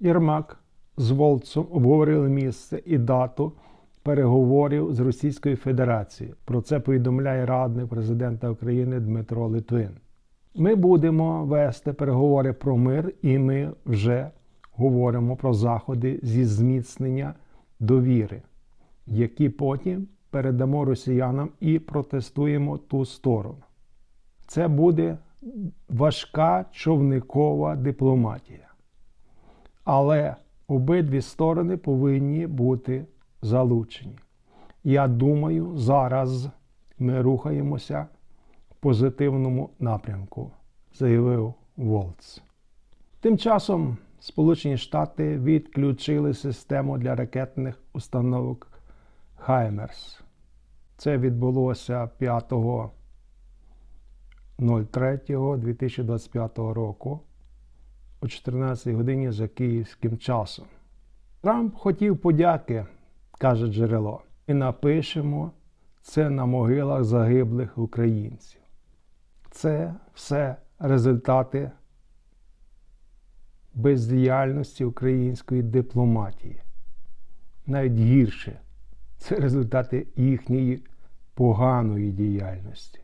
Єрмак з Волцом обговорили місце і дату переговорів з Російською Федерацією. Про це повідомляє радник президента України Дмитро Литвин. Ми будемо вести переговори про мир, і ми вже говоримо про заходи зі зміцнення довіри, які потім передамо росіянам і протестуємо ту сторону. Це буде важка човникова дипломатія. Але обидві сторони повинні бути залучені. Я думаю, зараз ми рухаємося в позитивному напрямку, заявив Волц. Тим часом Сполучені Штати відключили систему для ракетних установок Хаймерс. Це відбулося 5.03.2025 року о 14 годині за київським часом. Трамп хотів подяки, каже джерело, і напишемо це на могилах загиблих українців. Це все результати бездіяльності української дипломатії. Навіть гірше це результати їхньої поганої діяльності.